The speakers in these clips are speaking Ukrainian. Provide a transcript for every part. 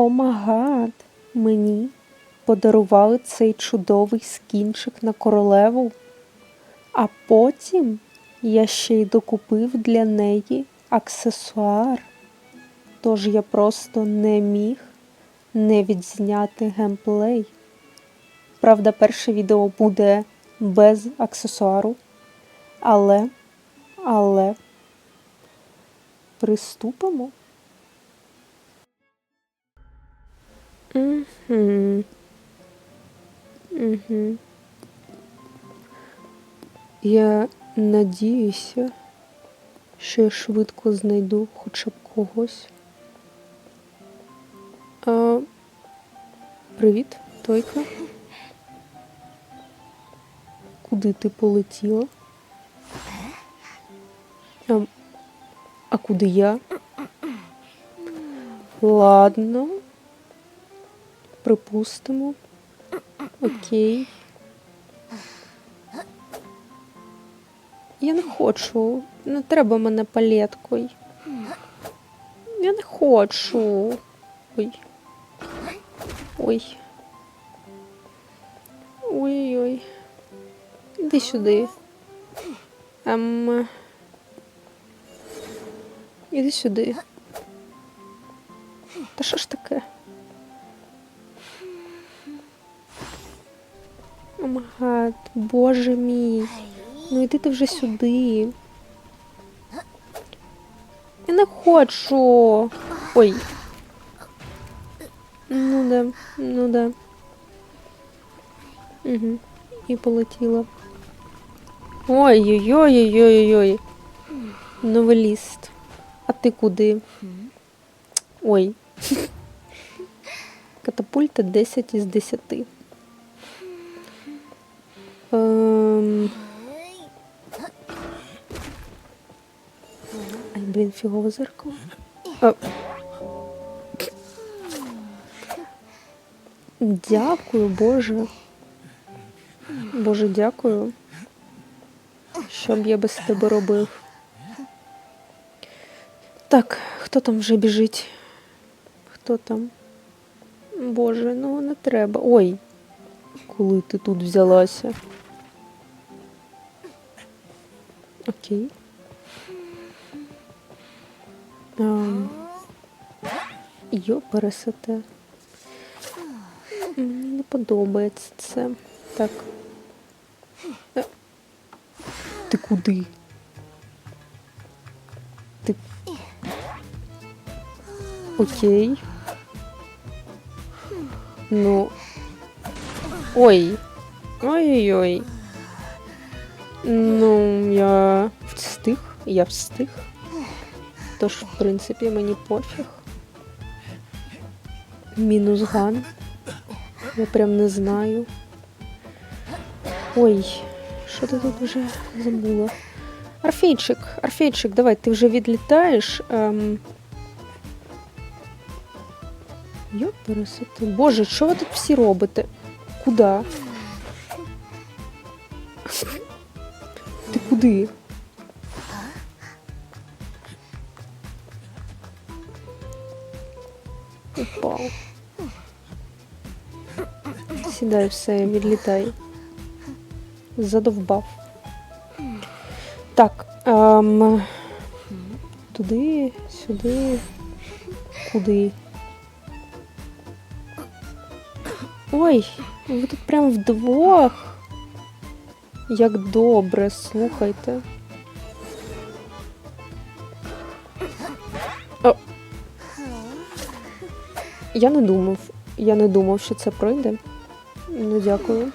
Омагад, мені подарували цей чудовий скінчик на королеву, а потім я ще й докупив для неї аксесуар. Тож я просто не міг не відзняти геймплей. Правда, перше відео буде без аксесуару, але, але приступимо. Угу. Я надіюся, що я швидко знайду хоча б когось. А, привіт, Тойка. Куди ти полетіла? А, а куди я? Ладно. Припустимо. Окей. Я не хочу. Не треба мене палеткою. Я не хочу. Ой. Ой. Ой-ой. Іди сюди. Ем. Іди сюди. Та що ж таке? Омагад, боже мій. Ну йди ти вже сюди. Я не хочу. Ой. Ну да, ну да. Угу. І полетіла. Ой-ой-ой-ой-ой-ой. Новеліст. А ти куди? Ой. Катапульта 10 із 10. Ем... Ай, блін, фігове зеркало. А. Дякую, Боже. Боже, дякую. Що б я без тебе робив? Так, хто там вже біжить? Хто там? Боже, ну не треба. Ой, коли ти тут взялася? Окей. Ам. Йо, пересете. Мені не подобається це. Так. Е. Ти куди? Ти. Окей. Ну. Ой. Ой-ой-ой. Ну, я встиг, я встиг. Тож, в принципі, мені пофіг. Мінус ган. Я прям не знаю. Ой, що ти тут вже забула? Орфейчик, Орфейчик, давай, ти вже відлітаєш. Ем... Пересити. Боже, що ви тут всі робите? Куда? Куди? Упав. Сідай все, відлітай. Задовбав. Так. Ем, туди, сюди. Куди? Ой, ви тут прям вдвох. Як добре, слухайте. О. Я не думав. Я не думав, що це пройде. Ну, дякую.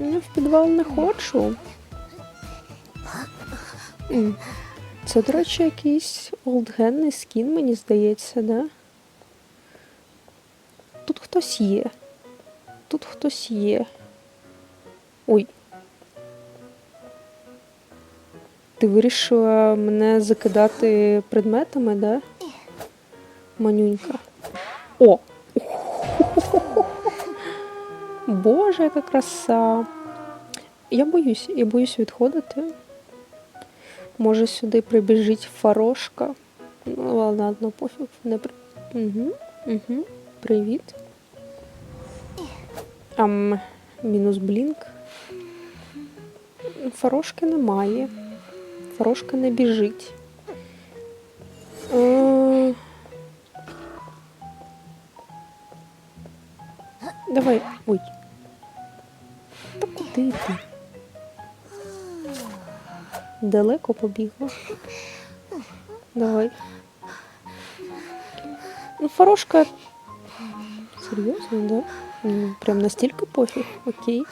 Я в підвал не хочу. Це, до речі, якийсь олдгенний скін, мені здається, да? Тут хтось є. Тут хтось є. Ой. Ти вирішила мене закидати предметами, да? Манюнька. О! Боже, яка краса. Я боюсь, я боюсь відходити. Може сюди прибіжить фарошка. Ну, ладно, пофіг, не при... Угу, угу. Привіт. Ам, мінус блінк. Фарошки немає. Фарошка не біжить. Е, Давай. Ой. Та куди ти? Далеко побігла. Давай. Ну, Фарошка. Серйозно, да? Ну, прям настільки пофіг. Окей.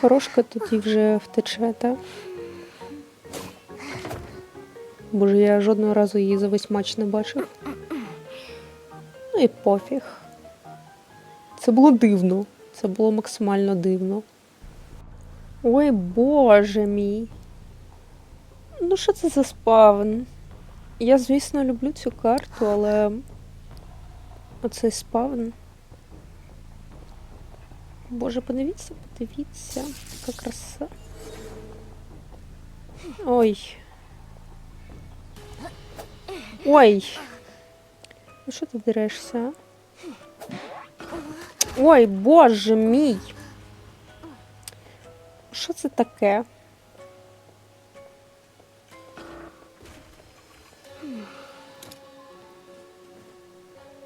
Фарошка тоді вже втече, так? Боже, я жодного разу її за весь матч не бачив. Ну і пофіг. Це було дивно. Це було максимально дивно. Ой, боже мій. Ну, що це за спавн? Я, звісно, люблю цю карту, але оцей спавн. Боже, подивіться, подивіться, яка краса. Ой. Ой. Ну що ти дерешся? а? Ой, боже мій. Що це таке?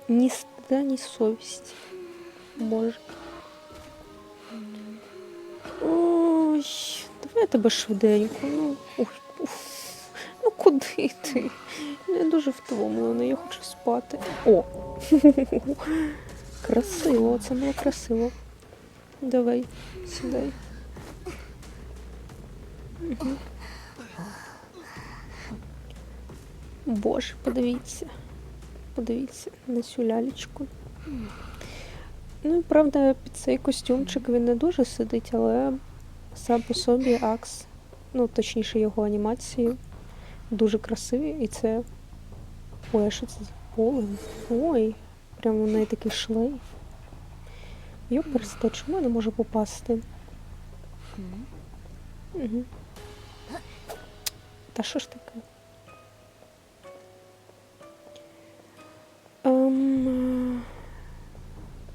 Ні стида, ні совісті. Боже. Я тебе швиденько. Ну, ой, уф. ну куди ти? Я дуже втомлена, я хочу спати. О! Красиво, це було красиво. Давай, сідай. Боже, подивіться. Подивіться на цю лялечку. Ну і правда, під цей костюмчик він не дуже сидить, але сам по собі Акс, ну точніше його анімації, дуже красиві. І це. Ой, а що це за полем? Ой, прямо в неї такий шлейф. Йоперсте, чому я не можу попасти? Угу. Та що ж таке? Ем,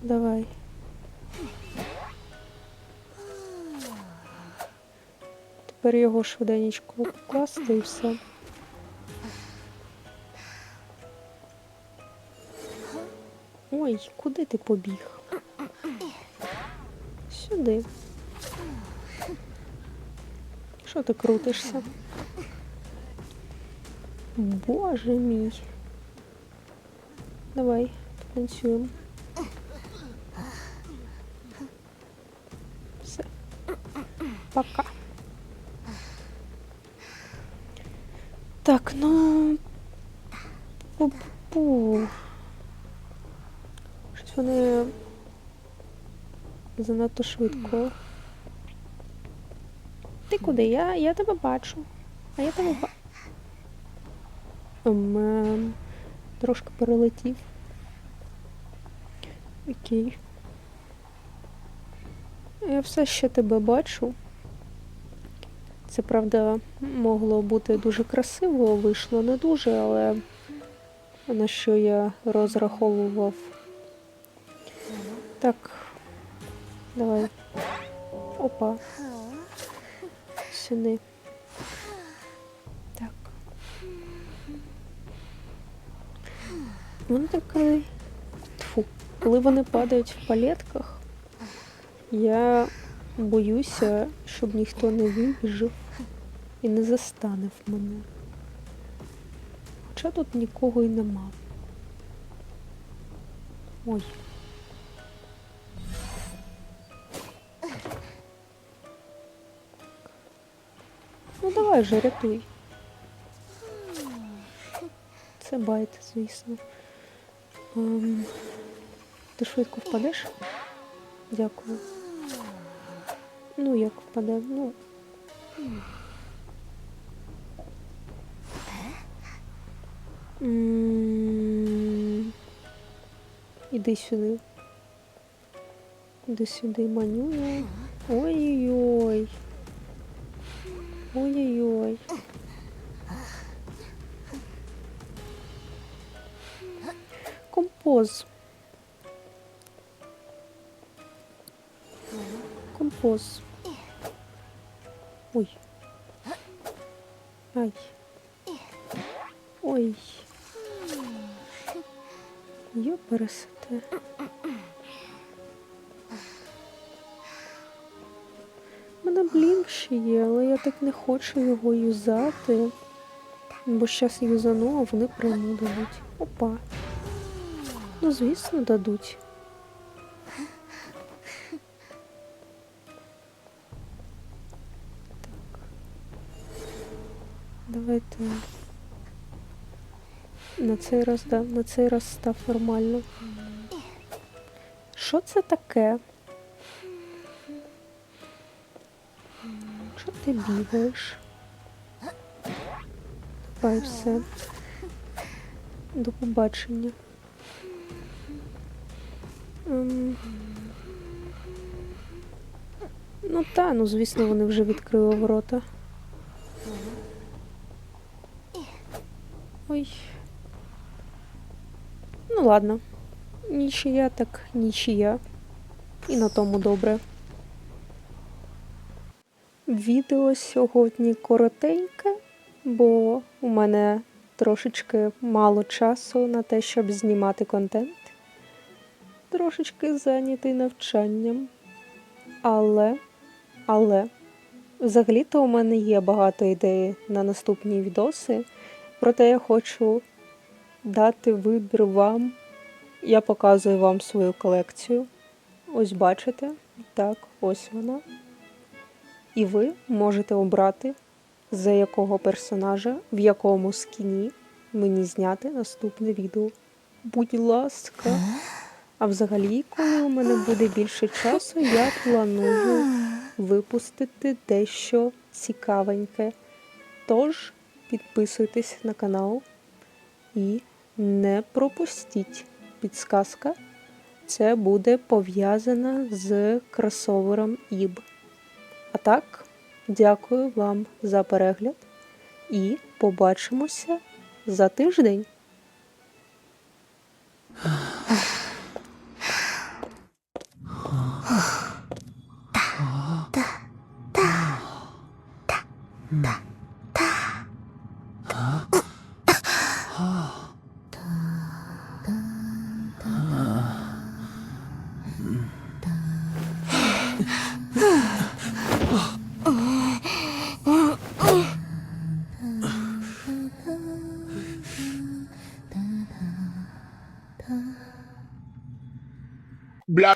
давай. Тепер його швиденечко покласти і все. Ой, куди ти побіг? Сюди. Що ти крутишся? Боже мій. Давай, танцюємо. Все. Пока. Так, ну. Пу-пу. Щось вони занадто швидко. Ти куди? Я, я тебе бачу. А я тебе бачу. Ем, трошки перелетів. Окей. Я все ще тебе бачу. Це правда могло бути дуже красиво, вийшло не дуже, але на що я розраховував. Так, давай. Опа. Сюди. Так. Вони так коли. Тьфу. Коли вони падають в палетках, я боюся, щоб ніхто не вибіжав і не застанив мене. Хоча тут нікого і нема. Ой. Ну давай же рятуй. Це байт, звісно. Ем, ти швидко впадеш? Дякую. Ну, як впаде? Ну. Іди сюди. Іди сюди, манюю. Ой-ой-ой. Ой-ой-ой. Композ. Композ. Ой. Ай. Ой. Я пересете. У мене блінк ще є, але я так не хочу його юзати. Бо щас юзану, а вони прийму дадуть. Опа. Ну, звісно, дадуть. Так. Давайте. На цей раз, да, на цей раз став нормально. Що це таке? Що ти бігаєш? Давай все. До побачення. Ем. Ну та, ну звісно, вони вже відкрили ворота. Ой. Ну ладно. Нічия так нічия. І на тому добре. Відео сьогодні коротеньке, бо у мене трошечки мало часу на те, щоб знімати контент. Трошечки зайнятий навчанням. Але, але, взагалі-то у мене є багато ідей на наступні відоси. Проте я хочу дати вибір вам. Я показую вам свою колекцію. Ось бачите, так, ось вона. І ви можете обрати, за якого персонажа, в якому скіні мені зняти наступне відео. Будь ласка. А взагалі, коли у мене буде більше часу, я планую випустити дещо цікавеньке. Тож підписуйтесь на канал і не пропустіть підсказка. Це буде пов'язана з кросовером ІБ. А так, дякую вам за перегляд і побачимося за тиждень.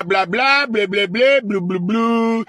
bla bla bla, blé blé blé, blou blou blou.